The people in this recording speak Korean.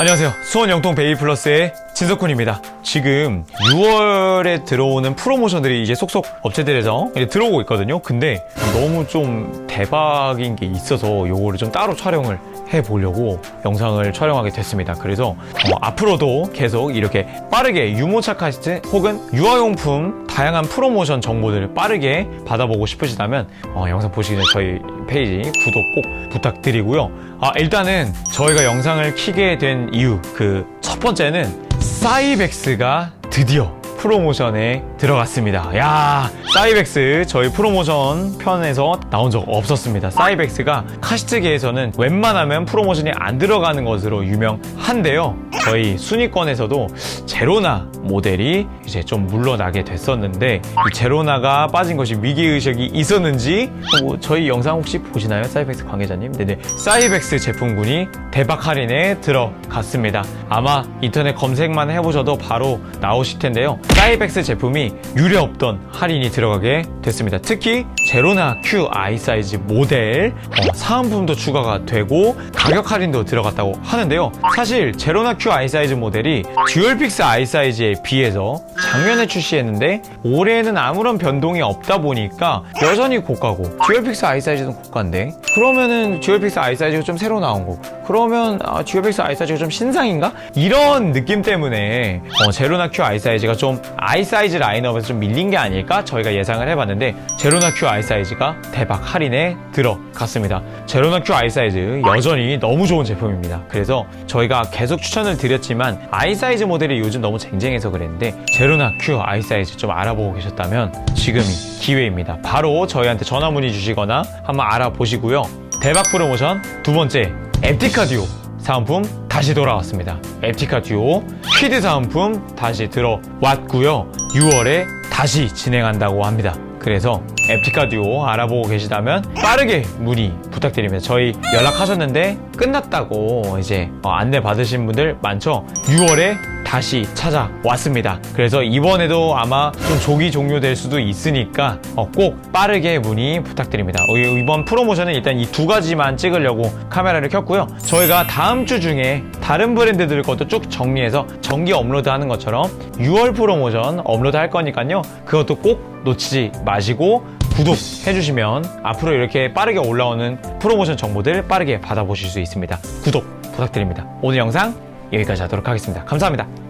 안녕하세요. 수원 영통 베이플러스의 진석훈입니다. 지금 6월에 들어오는 프로모션들이 이제 속속 업체들에서 이제 들어오고 있거든요. 근데 너무 좀 대박인 게 있어서 요거를 좀 따로 촬영을 해 보려고 영상을 촬영하게 됐습니다. 그래서 어, 앞으로도 계속 이렇게 빠르게 유모차 카시트 혹은 유아용품 다양한 프로모션 정보들을 빠르게 받아보고 싶으시다면 어, 영상 보시기 전에 저희 페이지 구독 꼭 부탁드리고요. 아, 일단은 저희가 영상을 키게 된 이유 그 첫 번째는 사이벡스가 드디어 프로모션에 들어갔습니다. 야, 사이벡스 저희 프로모션 편에서 나온 적 없었습니다. 사이벡스가 카시트계에서는 웬만하면 프로모션이 안 들어가는 것으로 유명한데요. 저희 순위권에서도 제로나 모델이 이제 좀 물러나게 됐었는데 이 제로나가 빠진 것이 위기의식이 있었는지 뭐 저희 영상 혹시 보시나요? 사이벡스 관계자님? 네네. 사이벡스 제품군이 대박 할인에 들어갔습니다. 아마 인터넷 검색만 해보셔도 바로 나오실 텐데요. 사이벡스 제품이 유례 없던 할인이 들어가게 됐습니다. 특히 제로나 Q I 사이즈 모델 어, 사은품도 추가가 되고 가격 할인도 들어갔다고 하는데요. 사실 제로나 Q I 사이즈 모델이 듀얼픽스 I 사이즈에 비해서 작년에 출시했는데 올해는 아무런 변동이 없다 보니까 여전히 고가고 듀얼픽스 I 사이즈는 고가인데 그러면은 듀얼픽스 I 사이즈가 좀 새로 나온 거고 그러면 아, 듀얼픽스 I 사이즈가 좀 신상인가? 이런 느낌 때문에 어, 제로나 Q I 사이즈가 좀 I 사이즈 라인업에서 좀 밀린 게 아닐까 저희가 예상을 해봤는데 제로나 Q I 사이즈가 대박 할인에 들어갔습니다. 제로나 Q I 사이즈 여전히 너무 좋은 제품입니다. 그래서 저희가 계속 추천을 드렸지만 I 사이즈 모델이 요즘 너무 쟁쟁해서 그랬는데 제로나 Q I 사이즈 좀 알아보고 계셨다면 지금이 기회입니다. 바로 저희한테 전화 문의 주시거나 한번 알아보시고요. 대박 프로모션 두 번째 앱티카 듀오 사은품 다시 돌아왔습니다. 앱티카 듀오 퀴드 사은품 다시 들어왔고요. 6월에 다시 진행한다고 합니다. 그래서 앱티카 듀오 알아보고 계시다면 빠르게 문의 부탁드립니다. 저희 연락하셨는데 끝났다고 이제 어, 안내 받으신 분들 많죠? 6월에 다시 찾아왔습니다. 그래서 이번에도 아마 좀 조기 종료될 수도 있으니까 어, 꼭 빠르게 문의 부탁드립니다. 어, 이- 이번 프로모션은 일단 이 두 가지만 찍으려고 카메라를 켰고요. 저희가 다음 주 중에 다른 브랜드들 것도 쭉 정리해서 정기 업로드 하는 것처럼 6월 프로모션 업로드 할 거니까요. 그것도 꼭 놓치지 마시고 구독해주시면 앞으로 이렇게 빠르게 올라오는 프로모션 정보들 빠르게 받아보실 수 있습니다. 구독 부탁드립니다. 오늘 영상 여기까지 하도록 하겠습니다. 감사합니다.